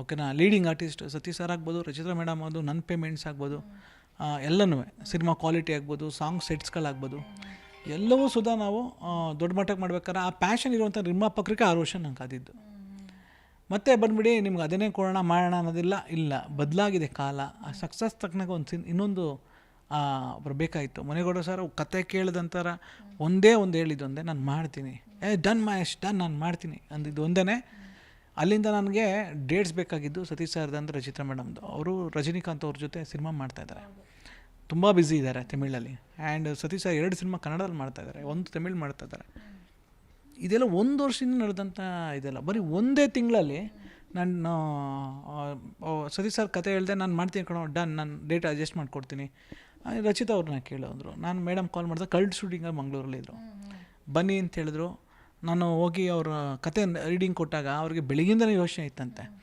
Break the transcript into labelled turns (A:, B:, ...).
A: ಓಕೆನಾ? Leading artist Satish sir ಆಗ್ಬೋದು Rachita madam ಅದು ನನ್ನ ಪೇಮೆಂಟ್ಸ್ ಆಗ್ಬೋದು ಎಲ್ಲನೂ ಸಿನಿಮಾ ಕ್ವಾಲಿಟಿ ಆಗ್ಬೋದು ಸಾಂಗ್ ಸೆಟ್ಸ್ಗಳಾಗ್ಬೋದು ಎಲ್ಲವೂ ಸುಧಾ ನಾವು ದೊಡ್ಡ ಮಟ್ಟಕ್ಕೆ ಮಾಡ್ಬೇಕಾದ್ರೆ ಆ ಪ್ಯಾಷನ್ ಇರುವಂಥ ನಿರ್ಮಾಪಕರಿಗೆ ಆ ರೋಷನ್ ನಂಗೆ ಕಾದಿದ್ದು ಮತ್ತೆ ಬಂದ್ಬಿಡಿ, ನಿಮ್ಗೆ ಅದನ್ನೇ ಕೊಡೋಣ, ಮಾಡೋಣ ಅನ್ನೋದಿಲ್ಲ, ಇಲ್ಲ. ಬದಲಾಗಿದೆ ಕಾಲ. ಆ ಸಕ್ಸಸ್ ತಕ್ಕನಾಗ ಒಂದು ಸಿನ್, ಇನ್ನೊಂದು ಒಬ್ರು ಬೇಕಾಯಿತು. ಮನೆಗೌಡ ಸರ್ ಕತೆ ಕೇಳಿದಂತರ ಒಂದೇ ಒಂದು ಹೇಳಿದ್ದು ಒಂದೇ, ನಾನು ಮಾಡ್ತೀನಿ. ಏ ಡನ್ ಮಹೇಶ್ ಡನ್ ನಾನು ಮಾಡ್ತೀನಿ. ಅಂದಿದ್ದು ಒಂದೇ ಅಲ್ಲಿಂದ ನನಗೆ ಡೇಟ್ಸ್ ಬೇಕಾಗಿದ್ದು ಸತೀಶ್ ಸರ್ದಂದ್ರೆ ರಚಿತಾ ಮೇಡಮ್ದು ಅವರು ರಜನಿಕಾಂತ್ ಅವ್ರ ಜೊತೆ ಸಿನಿಮಾ ಮಾಡ್ತಾಯಿದ್ದಾರೆ ತುಂಬ ಬ್ಯುಸಿ ಇದ್ದಾರೆ ತಮಿಳಲ್ಲಿ. ಆ್ಯಂಡ್ ಸತೀಶ್ ಸರ್ ಎರಡು ಸಿನಿಮಾ ಕನ್ನಡದಲ್ಲಿ ಮಾಡ್ತಾಯಿದ್ದಾರೆ ಒಂದು ತಮಿಳ್ ಮಾಡ್ತಾಯಿದ್ದಾರೆ ಇದೆಲ್ಲ ಒಂದು ವರ್ಷದಿಂದ ನಡೆದಂಥ ಇದೆಲ್ಲ. ಬರೀ ಒಂದೇ ತಿಂಗಳಲ್ಲಿ ನಾನು ಸತೀಶ್ ಸರ್ ಕತೆ ಹೇಳಿದೆ ನಾನು ಮಾಡ್ತೀನಿ ಕಣೋ ಡನ್ ನಾನು ಡೇಟ್ ಅಡ್ಜಸ್ಟ್ ಮಾಡಿಕೊಡ್ತೀನಿ. ರಚಿತಾ ಅವ್ರನ್ನ ಕೇಳಿದ್ರು. ನಾನು ಮೇಡಮ್ ಕಾಲ್ ಮಾಡಿದೆ ಕಲ್ಡ್ ಶೂಟಿಂಗಾಗಿ ಮಂಗಳೂರಲ್ಲಿದ್ದರು ಬನ್ನಿ ಅಂತ ಹೇಳಿದ್ರು. ನಾನು ಹೋಗಿ ಅವರ ಕತೆ ರೀಡಿಂಗ್ ಕೊಟ್ಟಾಗ ಅವ್ರಿಗೆ ಬೆಳಗಿಂದಲೇ ಯೋಚನೆ ಇತ್ತಂತೆ.